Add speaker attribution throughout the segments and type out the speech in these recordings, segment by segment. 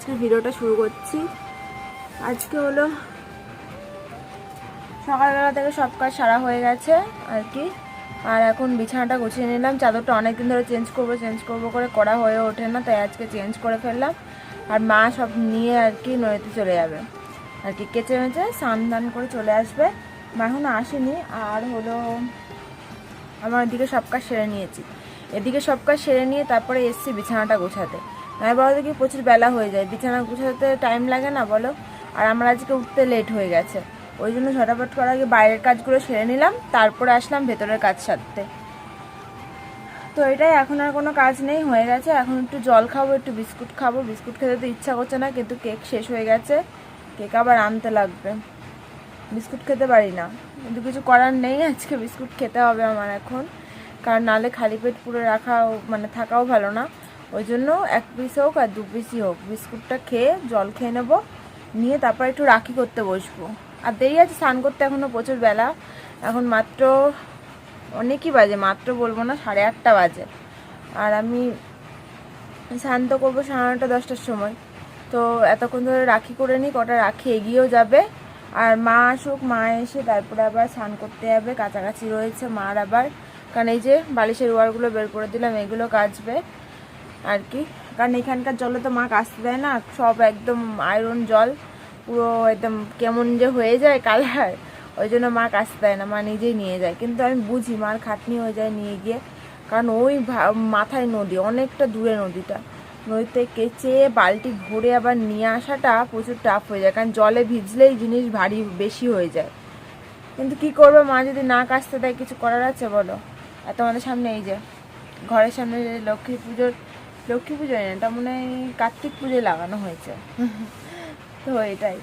Speaker 1: আজকে ভিডিওটা শুরু করছি। আজকে হলো সকালবেলা থেকে সব কাজ সারা হয়ে গেছে আর কি। আর এখন বিছানাটা গুছিয়ে নিলাম। চাদরটা অনেক দিন ধরে চেঞ্জ করব চেঞ্জ করব করে করা হয়ে ওঠে না, তাই আজকে চেঞ্জ করে ফেললাম। আর মা সব নিয়ে আর কি নদীতে চলে যাবে। আর কি কেচে মেচে স্নান দান করে চলে আসবে। মা এখনও আসেনি। আর হলো আমার এদিকে সব কাজ সেরে নিয়েছি। এদিকে সব কাজ সেরে নিয়ে তারপরে এসছি বিছানাটা গোছাতে। নয় বলো দেখি প্রচুর বেলা হয়ে যায়। বিছানা গোছাতে টাইম লাগে না বলো? আর আমার আজকে উঠতে লেট হয়ে গেছে। ওই জন্য ঝটাপট করার আগে বাইরের কাজগুলো সেরে নিলাম, তারপরে আসলাম ভেতরের কাজ সারতে। তো এটাই, এখন আর কোনো কাজ নেই, হয়ে গেছে। এখন একটু জল খাব, একটু বিস্কুট খাব। বিস্কুট খেতে তো ইচ্ছা করছে না, কিন্তু কেক শেষ হয়ে গেছে। কেক আবার আনতে লাগবে। বিস্কুট খেতে পারি না। কিন্তু কিছু করার নেই, আজকে বিস্কুট খেতে হবে আমার এখন। কারণ নালে খালি পেট পুরো রাখাও মানে থাকাও ভালো না। ওই জন্য এক পিস হোক আর দু পিসই হোক। বিস্কুটটা খেয়ে জল খেয়ে নেব। নিয়ে তারপর একটু রাখি করতে বসবো। আর দেরি আছে, স্নান করতে এখনও প্রচুর বেলা। এখন মাত্র অনেকই বাজে, মাত্র বলব না, সাড়ে আটটা বাজে। আর আমি স্নান তো করব সাড়ে নটা, দশটার সময়। তো এতক্ষণ ধরে রাখি করে নিই, কটা রাখি এগিয়েও যাবে। আর মা আসুক, মা এসে তারপরে আবার স্নান করতে যাবে। কাছাকাছি রয়েছে মার আবার। কারণ এই যে বালিশের ওয়ারগুলো বের করে দিলাম, এগুলো কাচবে। আর কি। কারণ এখানকার জলে তো মা আসতে দেয় না, সব একদম আয়রন জল, পুরো একদম কেমন যে হয়ে যায় কালার ওই জন্য মা কাচতে দেয় না, মা নিজেই নিয়ে যায়। কিন্তু আমি বুঝি মার খাটনি হয়ে যায় নিয়ে গিয়ে, কারণ ওই মাথায় নদী, অনেকটা দূরে নদীটা। নদীতে কেচে বালতি ভরে আবার নিয়ে আসাটা প্রচুর টাফ হয়ে যায়, কারণ জলে ভিজলেই জিনিস ভারী বেশি হয়ে যায়। কিন্তু কি করবে, মা যদি না কাচতে দেয়, কিছু করার আছে বলো? আর তোমাদের সামনে এই যে, ঘরের সামনে লক্ষ্মী পুজোর লক্ষ্মী পুজো না, এটা মনে হয় কার্তিক পুজোয় লাগানো হয়েছে। তো এটাই।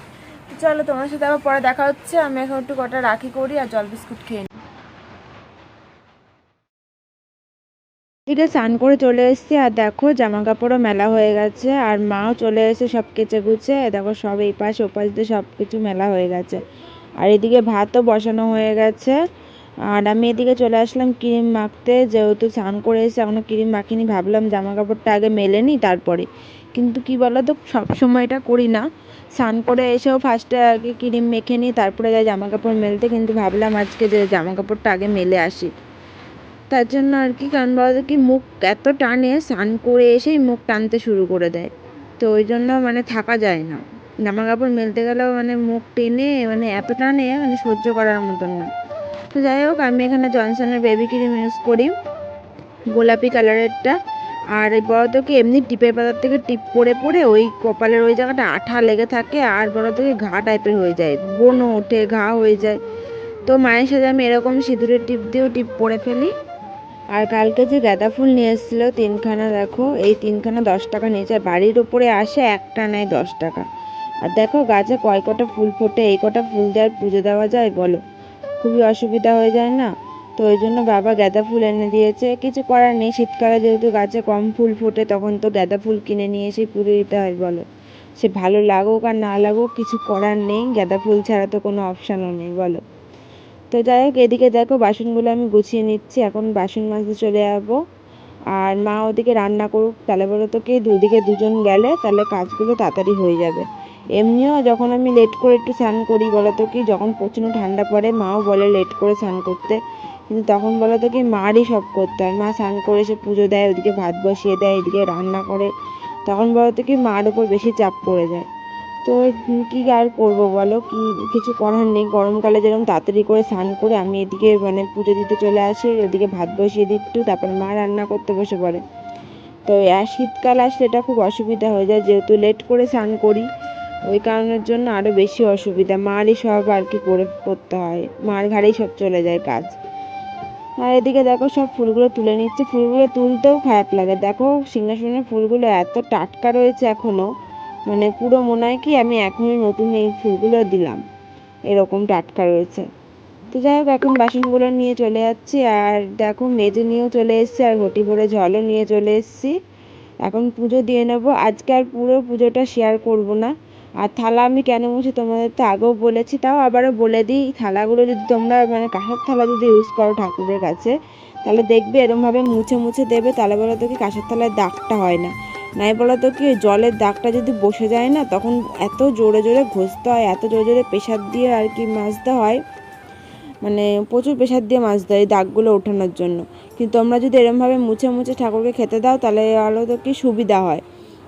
Speaker 1: চলো, তোমার সাথে আবার পরে দেখা হচ্ছে। আমি এখন একটু কটা রাখি করি আর জল বিস্কুট খেয়ে নিই। এদিকে স্নান করে চলে এসেছি, আর দেখো জামা কাপড়ও মেলা হয়ে গেছে, আর মাও চলে এসে সব কেচে গুছে দেখো সব এই পাশ ও পাশ দিয়ে সব কিছু মেলা হয়ে গেছে। আর এদিকে ভাতও বসানো হয়ে গেছে। আর আমি এদিকে চলে আসলাম ক্রিম মাখতে। যেহেতু স্নান করে এসে এখনও ক্রিম মাখিনি, ভাবলাম জামা কাপড়টা আগে মেলে নিই তারপরে। কিন্তু কি বলো তো সব সময় এটা করি না। স্নান করে এসেও ফার্স্টে আগে ক্রিম মেখে নিই, তারপরে যাই জামা কাপড় মেলতে। কিন্তু ভাবলাম আজকে যে জামা কাপড়টা আগে মেলে আসি। তার জন্য আর কি, কারণ বলতো কি, মুখ এত টানে, স্নান করে এসেই মুখ টানতে শুরু করে দেয়। তো ওই জন্য মানে থাকা যায় না। জামা কাপড় মেলতে গেলেও মানে মুখ টেনে মানে এত টানে মানে সহ্য করার মতন না। তো যাই হোক, আমি এখানে জনসনের বেবি ক্রিম ইউজ করি, গোলাপি কালারেরটা আর এই বড়তো কি এমনি টিপের পাতার থেকে টিপ পড়ে পড়ে ওই কপালের ওই জায়গাটা আঠা লেগে থাকে, আর বড়তো কি ঘা টাইপের হয়ে যায় বনও ওঠে, ঘা হয়ে যায়। তো মায়ের সাথে আমি এরকম সিঁদুরের টিপ দিয়েও টিপ পরে ফেলি। আর কালকে যে গাঁদা ফুল নিয়ে এসেছিল, তিনখানা দেখো, এই তিনখানা দশ টাকা নিয়েছে। আর বাড়ির ওপরে আসে একটা নেয় দশ টাকা। আর দেখো গাছে কয় কটা ফুল ফোটে, এই কটা ফুল দেওয়ার পুজো দেওয়া যায় বলো। খুবই অসুবিধা হয়ে যায় না। তো ওই জন্য বাবা গাঁদা ফুল এনে দিয়েছে। কিছু করার নেই। শীতকালে যেহেতু গাছে কম ফুল ফোটে, তখন তো গাঁদা ফুল কিনে নিয়ে এসে পুজো দিতে হয় বলো। সে ভালো লাগুক আর না লাগুক কিছু করার নেই। গাঁদা ফুল ছাড়া তো কোনো অপশানও নেই বলো। তো যাই হোক, এদিকে দেখো বাসনগুলো আমি গুছিয়ে নিচ্ছি। এখন বাসন মাজতে চলে যাব। আর মা ওদিকে রান্না করুক, তাহলে বলো তো কি? দুদিকে দুজন গেলে তাহলে কাজগুলো তাড়াতাড়ি হয়ে যাবে। এমনিও যখন আমি লেট করে একটু স্নান করি বলো তো কি, যখন প্রচণ্ড ঠান্ডা পড়ে, মাও বলে লেট করে স্নান করতে। কিন্তু তখন বলো তো কি, মারই সব করতে হয়। মা স্নান করে এসে পুজো দেয়, ওদিকে ভাত বসিয়ে দেয়, এদিকে রান্না করে। তখন বলো তো কি, মার ওপর বেশি চাপ পড়ে যায়। তো কী আর করব বলো? কি, কিছু করার নেই। গরমকালে যেরকম তাড়াতাড়ি করে স্নান করে আমি এদিকে মানে পুজো দিতে চলে আসি, এদিকে ভাত বসিয়ে দিই একটু, তারপর মা রান্না করতে বসে পড়ে। তো শীতকাল আসলে এটা খুব অসুবিধা হয়ে যায়। যেহেতু লেট করে স্নান করি ওই কারণের জন্য আরও বেশি অসুবিধা। মারই সব আর কি করে করতে হয়। মার ঘাড়েই সব চলে যায় কাজ। আর এদিকে দেখো সব ফুলগুলো তুলে নিচ্ছে। ফুলগুলো তুলতেও খারাপ লাগে। দেখো সিংহাসনের ফুলগুলো এত টাটকা রয়েছে এখনও মানে পুরো মনে হয় কি আমি এখনই নতুন এই ফুলগুলো দিলাম। এরকম টাটকা রয়েছে। তো যাই হোক, এখন বাসনগুলো নিয়ে চলে যাচ্ছি। আর দেখো মেজে নিয়েও চলে এসেছি আর ঘটি ভরে জলও নিয়ে চলে এসেছি। এখন পুজো দিয়ে নেব। আজকে আর পুরো পুজোটা শেয়ার করব না। আর থালা আমি কেন মুছি? তোমাদের তো আগেও বলেছি, তাও আবারও বলে দিই, থালাগুলো যদি তোমরা মানে কাঁসার থালা যদি ইউজ করো ঠাকুরের কাছে, তাহলে দেখবে এরমভাবে মুছে মুছে দেবে, তাহলে বলো তো কি কাঁসার থালায় দাগটা হয় না। নাই বলো তো কি জলের দাগটা যদি বসে যায় না, তখন এত জোরে জোরে ঘষতে হয়, এত জোরে জোরে প্রেশার দিয়ে আর কি মাজতে হয়। মানে প্রচুর প্রেশার দিয়ে মাজতে হয় এই দাগগুলো ওঠানোর জন্য। কিন্তু তোমরা যদি এরমভাবে মুছে মুছে ঠাকুরকে খেতে দাও, তাহলে আরও তো কি সুবিধা হয়।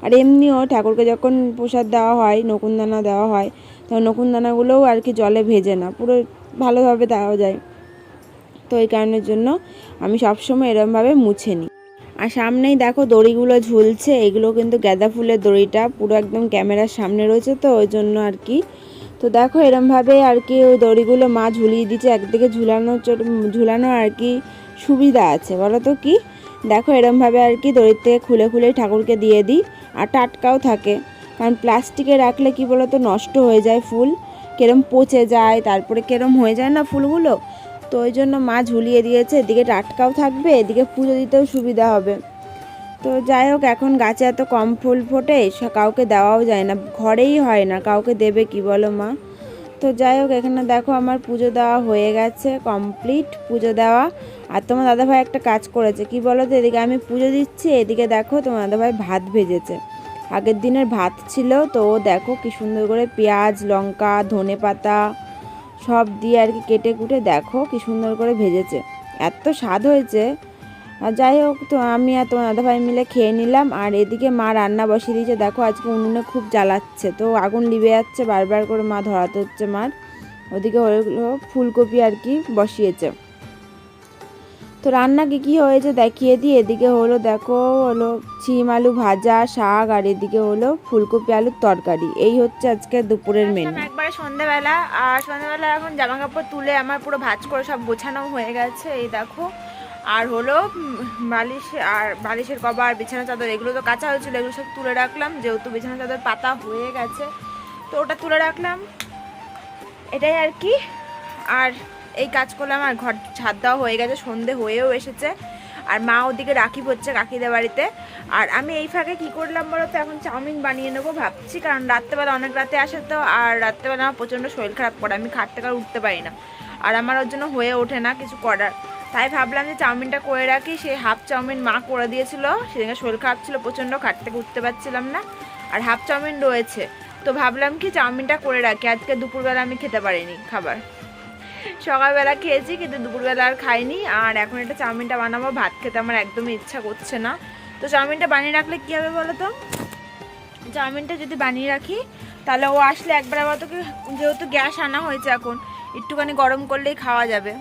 Speaker 1: আর এমনিও ঠাকুরকে যখন প্রসাদ দেওয়া হয়, নকুনদানা দেওয়া হয় তখন নকুনদানাগুলোও আর কি জলে ভেজে না, পুরো ভালোভাবে দেওয়া যায়। তো এই কারণের জন্য আমি সবসময় এরমভাবে মুছে নিই। আর সামনেই দেখো দড়িগুলো ঝুলছে, এগুলো কিন্তু গাঁদা ফুলের দড়িটা, পুরো একদম ক্যামেরার সামনে রয়েছে তো, ওই জন্য আর কি। তো দেখো এরমভাবে আর কি ওই দড়িগুলো মা ঝুলিয়ে দিচ্ছে একদিকে ঝুলানো ঝুলানো আর কি সুবিধা আছে, বলো তো কি? দেখো এরমভাবে আর কি দড়ির থেকে খুলে খুলে ঠাকুরকে দিয়ে দিই, আর টাটকাও থাকে। কারণ প্লাস্টিকে রাখলে কি বলো তো নষ্ট হয়ে যায় ফুল, কেরম পচে যায়, তারপরে কেরম হয়ে যায় না ফুলগুলো? তো ওই জন্য মা ঝুলিয়ে দিয়েছে, এদিকে টাটকাও থাকবে, এদিকে পুজো দিতেও সুবিধা হবে। তো যাই হোক, এখন গাছে এত কম ফুল ফোটে কাউকে দেওয়াও যায় না, ঘরেই হয় না, কাউকে দেবে কি বলো মা? তো যাই হোক, এখানে দেখো আমার পুজো দেওয়া হয়ে গেছে কমপ্লিট, পুজো দেওয়া। আর তোমার দাদাভাই একটা কাজ করেছে, কি বলো তো এদিকে আমি পুজো দিচ্ছি, এদিকে দেখো তোমার দাদাভাই ভাত ভেজেছে। আগের দিনের ভাত ছিল, তো দেখো কি সুন্দর করে পেঁয়াজ, লঙ্কা, ধনে পাতা সব দিয়ে আর কি কেটে কুটে দেখো কি সুন্দর করে ভেজেছে। এত স্বাদ হয়েছে। আর যাই হোক, তো আমি আর তোমার দাদাভাই মিলে খেয়ে নিলাম, আর এদিকে মা রান্না বসিয়ে দিয়েছে। দেখো আজকে উনুনে খুব জ্বালাচ্ছে, তো আগুন লিবে যাচ্ছে, বারবার করে মা ধরাতে হচ্ছে মার। ওদিকে হলো ফুলকপি আর কি বসিয়েছে। তো রান্না কি কি হয়েছে দেখিয়ে দিই। এদিকে হলো দেখো হলো ছিম আলু ভাজা শাক আর এদিকে হলো ফুলকপি আলুর তরকারি। এই হচ্ছে আজকে দুপুরের মেনু
Speaker 2: একবারে সন্ধ্যাবেলা আর সন্ধ্যাবেলা এখন জামা কাপড় তুলে আমার পুরো ভাজ করে সব গোছানো হয়ে গেছে এই দেখো। আর হলো বালিশ আর বালিশের কভার বিছানা চাদর এগুলো তো কাঁচা হয়েছিল এগুলো সব তুলে রাখলাম যেহেতু বিছানা চাদর পাতা হয়ে গেছে। তো ওটা তুলে রাখলাম। এটাই আর কি। আর এই কাজ করলাম আর ঘর ছাদ দেওয়া হয়ে গেছে, সন্ধে হয়েও এসেছে। আর মা ওদিকে রাখি পড়ছে কাকিদের বাড়িতে। আর আমি এই ফাঁকে কি করলাম বলো তো এখন চাউমিন বানিয়ে নেব ভাবছি, কারণ রাত্রেবেলা অনেক রাতে আসে তো, আর রাত্রেবেলা আমার প্রচণ্ড শরীর খারাপ করে আমি খাট থেকে উঠতে পারি না। আর আমার ওর জন্য হয়ে ওঠে না কিছু করার। তাই ভাবলাম যে চাউমিনটা করে রাখি, সেই হাফ চাউমিন মা করে দিয়েছিল, সেদিনকে শরীর খারাপ ছিল, প্রচণ্ড খাট থেকে উঠতে পারছিলাম না। আর হাফ চাউমিন রয়েছে। তো ভাবলাম কি চাউমিনটা করে রাখি, আজকে দুপুরবেলা আমি খেতে পারিনি খাবার। সকালবেলা খেয়েছি, কিন্তু দুপুরবেলা আর খাইনি। আর এখন এটা চাউমিনটা বানাবো, ভাত খেতে আমার একদমই ইচ্ছা করছে না। তো চাউমিনটা বানিয়ে রাখলে কী হবে বলো তো? চাউমিনটা যদি বানিয়ে রাখি, তাহলে ও আসলে একবার আবার তোকে যেহেতু গ্যাস আনা হয়েছে এখন, একটুখানি গরম করলেই খাওয়া যাবে।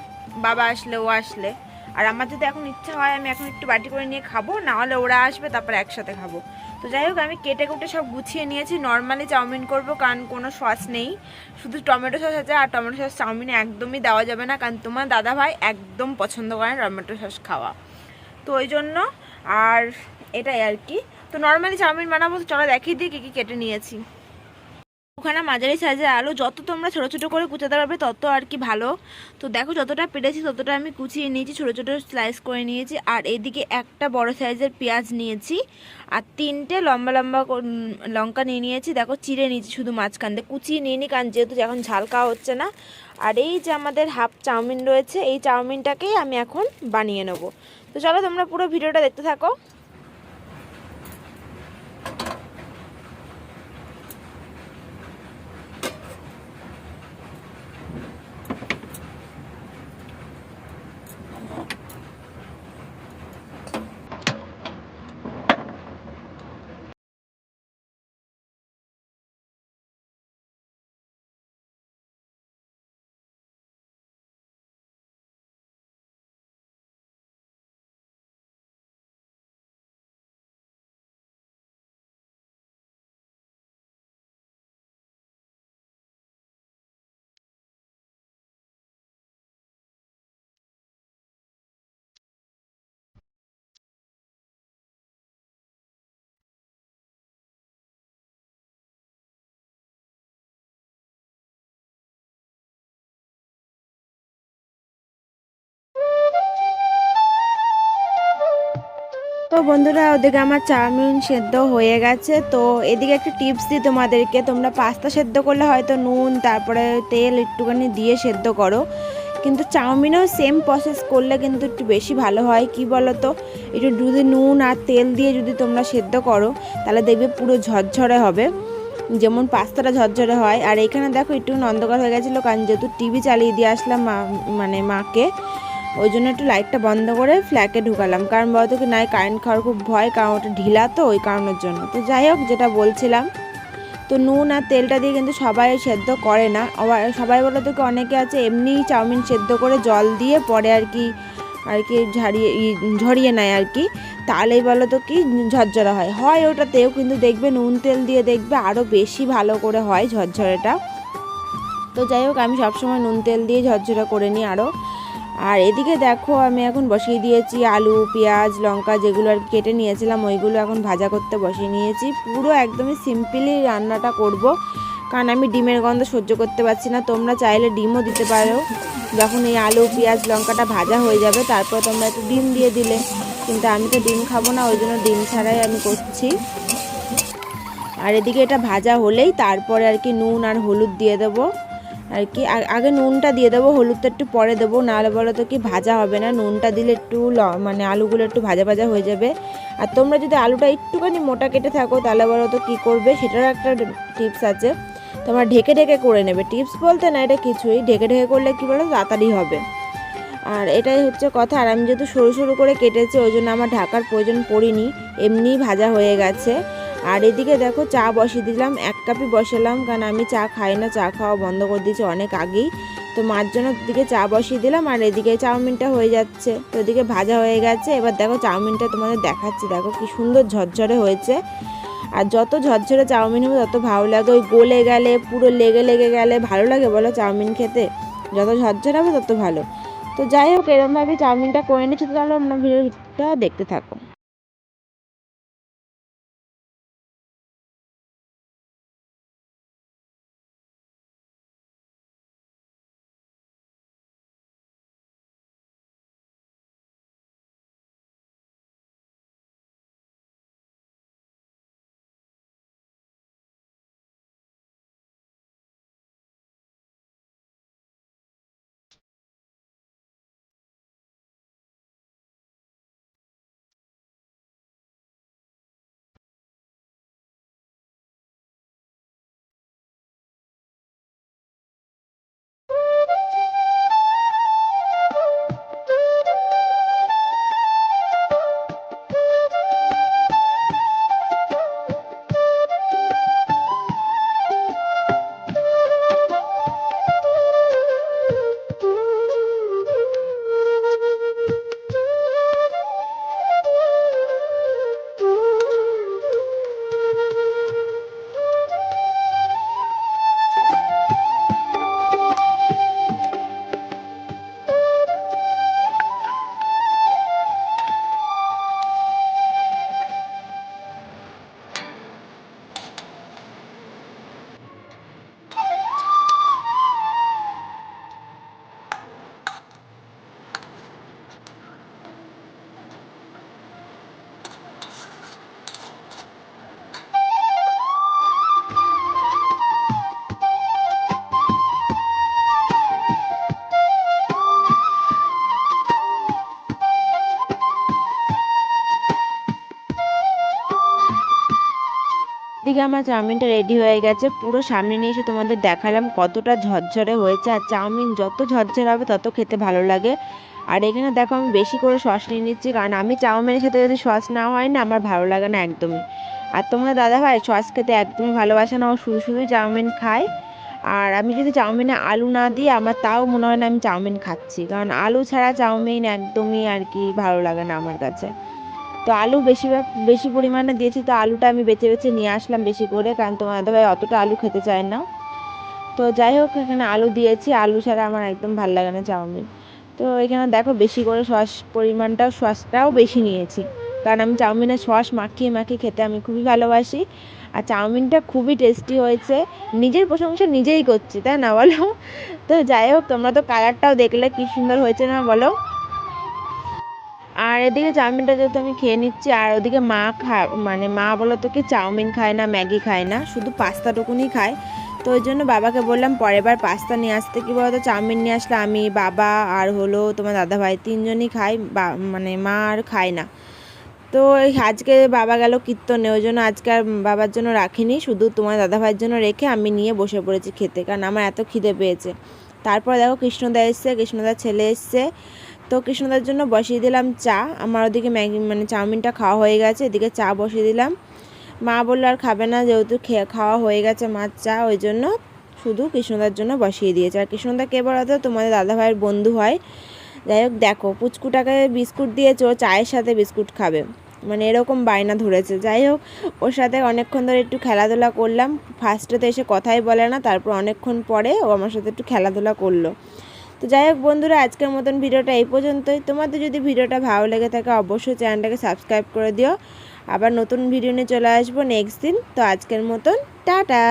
Speaker 2: বাবা আসলে, ও আসলে। আর আমার যদি এখন ইচ্ছা হয়, আমি এখন একটু বাটি করে নিয়ে খাব, না হলে ওরা আসবে, তারপর একসাথে খাব। তো যাই হোক, আমি কেটে কুটে সব গুছিয়ে নিয়েছি। নর্মালি চাউমিন করব, কারণ কোনো সস নেই। শুধু টমেটো সস আছে, আর টমেটো সস চাউমিনে একদমই দেওয়া যাবে না, কারণ তোমার দাদা ভাই একদম পছন্দ করে টমেটো সস খাওয়া। তো ওই জন্য, আর এটাই আর কি। তো নর্মালি চাউমিন বানাবো, তো চলো দেখিয়ে দিই কী কী কেটে নিয়েছি। ওখানে মাঝারি সাইজের আলু, যত তোমরা ছোটো ছোটো করে কুচাতে পারবে, তত আর কি ভালো। তো দেখো যতটা পেরেছি, ততটা আমি কুচিয়ে নিয়েছি, ছোটো ছোটো স্লাইস করে নিয়েছি। আর এদিকে একটা বড় সাইজের পেঁয়াজ নিয়েছি, আর তিনটে লম্বা লম্বা লঙ্কা নিয়ে নিয়েছি। দেখো চিড়ে নিয়েছি শুধু মাঝখান দিয়ে। কুচিয়ে নিয়ে নিই কারণ যেহেতু এখন ঝাল খাওয়া হচ্ছে না। আর এই যে আমাদের হাফ চাউমিন রয়েছে, এই চাউমিনটাকেই আমি এখন বানিয়ে নেব। তো চলো তোমরা পুরো ভিডিওটা দেখতে থাকো।
Speaker 1: তো বন্ধুরা, ওদিকে আমার চাউমিন সেদ্ধ হয়ে গেছে। তো এদিকে একটা টিপস দিই তোমাদেরকে। তোমরা পাস্তা সেদ্ধ করলে হয়তো নুন, তারপরে তেল একটুখানি দিয়ে সেদ্ধ করো। কিন্তু চাউমিনেও সেম প্রসেস করলে কিন্তু একটু বেশি ভালো হয়। কি বলো তো একটু যদি নুন আর তেল দিয়ে যদি তোমরা সেদ্ধ করো, তাহলে দেখবে পুরো ঝরঝরে হবে। যেমন পাস্তাটা ঝরঝরে হয়। আর এখানে দেখো একটু অন্ধকার হয়ে গেছিল কারণ যেহেতু টিভি চালিয়ে দিয়ে আসলাম মানে মাকে। ওই জন্য একটু লাইটটা বন্ধ করে ফ্ল্যাটে ঢুকালাম। কারণ বলতো কি, নাই কারেন্ট খাওয়ার খুব ভয়, কারণ ওটা ঢিলা তো, ওই কারণের জন্য। তো যাই হোক, যেটা বলছিলাম, তো নুন আর তেলটা দিয়ে কিন্তু সবাই সেদ্ধ করে না। সবাই বলো তো কি, অনেকে আছে এমনি চাউমিন সেদ্ধ করে জল দিয়ে পরে আর কি আর কি ঝাড়িয়ে ঝরিয়ে নেয় আর কি। তাহলেই বলো তো কি, ঝরঝরা হয়। হয় ওটাতেও কিন্তু দেখবে নুন তেল দিয়ে দেখবে আরও বেশি ভালো করে হয় ঝরঝরেটা। তো যাই হোক, আমি সবসময় নুন তেল দিয়ে ঝরঝরা করে নিই আরও আর এদিকে দেখো, আমি এখন বসিয়ে দিয়েছি আলু, পেঁয়াজ, লঙ্কা যেগুলো আর কেটে নিয়েছিলাম, ওইগুলো এখন ভাজা করতে বসিয়ে নিয়েছি। পুরো একদমই সিম্পলি রান্নাটা করব, কারণ আমি ডিমের গন্ধ সহ্য করতে পারছি না। তোমরা চাইলে ডিমও দিতে পারো। যখন এই আলু, পেঁয়াজ, লঙ্কাটা ভাজা হয়ে যাবে, তারপর তোমরা একটু ডিম দিয়ে দিলে। কিন্তু আমি তো ডিম খাব না, ওই জন্য ডিম ছাড়াই আমি করছি। আর এদিকে এটা ভাজা হলেই তারপরে আর কি নুন আর হলুদ দিয়ে দেবো। আর কি আগে নুনটা দিয়ে দেবো, হলুদটা একটু পরে দেবো, নাহলে বলো তো কি ভাজা হবে না, নুনটা দিলে একটু মানে আলুগুলো একটু ভাজা ভাজা হয়ে যাবে। আর তোমরা যদি আলুটা একটুখানি মোটা কেটে থাকো, তাহলে বলো তো কী করবে, সেটারও একটা টিপস আছে। তোমরা ঢেকে ঢেকে করে নেবে, টিপস বলতে না এটা কিছুই, ঢেকে ঢেকে করলে কী বলো, তাড়াতাড়ি হবে। আর এটাই হচ্ছে কথা, আর আমি যেহেতু সরু সরু করে কেটেছি, ওই জন্য আমার ঢাকার প্রয়োজন পড়িনি, এমনিই ভাজা হয়ে গেছে। আর এদিকে দেখো চা বসিয়ে দিলাম, এক কাপই বসালাম, কারণ আমি চা খাই না, চা খাওয়া বন্ধ করে দিয়েছি অনেক আগেই। তো মার জন্য দিকে চা বসিয়ে দিলাম, আর এদিকে চাউমিনটা হয়ে যাচ্ছে, তো এদিকে ভাজা হয়ে গেছে। এবার দেখো চাউমিনটা তোমাদের দেখাচ্ছি, দেখো কি সুন্দর ঝরঝরে হয়েছে। আর যত ঝরঝরে চাউমিন হবে, তত ভালো লাগে, ওই গলে গেলে, পুরো লেগে লেগে গেলে ভালো লাগে বলো চাউমিন খেতে? যত ঝরঝরে হবে, তত ভালো। তো যাই হোক, এরমভাবে চাউমিনটা করে নিচ্ছি তাহলে আমরা ভিডিওটা দেখতে থাকো। দিকে আমার চাউমিনটা রেডি হয়ে গেছে। পুরো সামনে নিয়ে এসে তোমাদের দেখালাম কতটা ঝরঝরে হয়েছে। আর চাউমিন যত ঝরঝরে হবে, তত খেতে ভালো লাগে। আর এখানে দেখো, আমি বেশি করে সস নিয়ে নিচ্ছি। কারণ আমি চাউমিনের সাথে যদি সস না হয় না, আমার ভালো লাগে না একদমই। আর তোমাদের দাদা ভাই সস খেতে একদমই ভালোবাসে না। ও শুধু শুধুই চাউমিন খায়। আর আমি যদি চাউমিনে আলু না দিই, আমার তাও মনে হয় না আমি চাউমিন খাচ্ছি। কারণ আলু ছাড়া চাউমিন একদমই আর কি ভালো লাগে না আমার কাছে। তো আলু বেশি বেশি পরিমাণে দিয়েছি, তো আলুটা আমি বেছে বেছে নিয়ে আসলাম বেশি করে, কারণ তোমার দাদাভাই অতটা আলু খেতে চায় না। তো যাই হোক, এখানে আলু দিয়েছি, আলু ছাড়া আমার একদম ভালো লাগে না চাউমিন। তো এখানে দেখো বেশি করে সস পরিমাণটাও, সসটাও বেশি নিয়েছি। কারণ আমি চাউমিনের সস মাখিয়ে মাখিয়ে খেতে আমি খুবই ভালোবাসি। আর চাউমিনটা খুবই টেস্টি হয়েছে, নিজের প্রশংসা নিজেই করছি, তাই না বলো? তো যাই হোক, তোমরা তো কালারটাও দেখলে, কী সুন্দর হয়েছে না বলো? আর এদিকে চাউমিনটা যেহেতু আমি খেয়ে নিচ্ছি, আর ওদিকে মা খা মানে মা বলো তো কি চাউমিন খায় না, ম্যাগি খায় না, শুধু পাস্তাটুকুনি খায়। তো ওই জন্য বাবাকে বললাম, পরের বার পাস্তা নিয়ে আসতে। কি বলতো, চাউমিন নিয়ে আসলে আমি, বাবা আর হলো তোমার দাদাভাই তিনজনই খাই মানে মা আর খায় না। তো আজকে বাবা গেল কীর্তনে, ওই জন্য আজকে আর বাবার জন্য রাখিনি, শুধু তোমার দাদা ভাইয়ের জন্য রেখে আমি নিয়ে বসে পড়েছি খেতে, কারণ আমার এত খিদে পেয়েছে। তারপর দেখো কৃষ্ণদা এসছে, কৃষ্ণদার ছেলে এসছে। তো কৃষ্ণদার জন্য বসিয়ে দিলাম চা। আমার ওদিকে ম্যাগি মানে চাউমিনটা খাওয়া হয়ে গেছে, এদিকে চা বসিয়ে দিলাম। মা বলল আর খাবে না, যেহেতু খেয়ে, খাওয়া হয়ে গেছে মাছ চা, ওই জন্য শুধু কৃষ্ণদার জন্য বসিয়ে দিয়েছে। আর কৃষ্ণদা কে বলতো, তোমাদের দাদাভাইয়ের বন্ধু হয়। যাই হোক, দেখো, পুচকুটাকে বিস্কুট দিয়েছে, ও চায়ের সাথে বিস্কুট খাবে। মানে এরকম বায়না ধরেছে। যাই হোক, ওর সাথে অনেকক্ষণ ধরে একটু খেলাধুলা করলাম। ফার্স্টে তো এসে কথাই বলে না, তারপর অনেকক্ষণ পরে ও আমার সাথে একটু খেলাধুলা করল। তো যাই হোক বন্ধুরা, আজকের মতন ভিডিওটা এই পর্যন্তই। তোমাদের যদি ভিডিওটা ভালো লেগে থাকে অবশ্যই চ্যানেলটাকে সাবস্ক্রাইব করে দিও। আবার নতুন ভিডিও নিয়ে চলে আসব নেক্সট দিন। তো আজকের মতন, টাটা!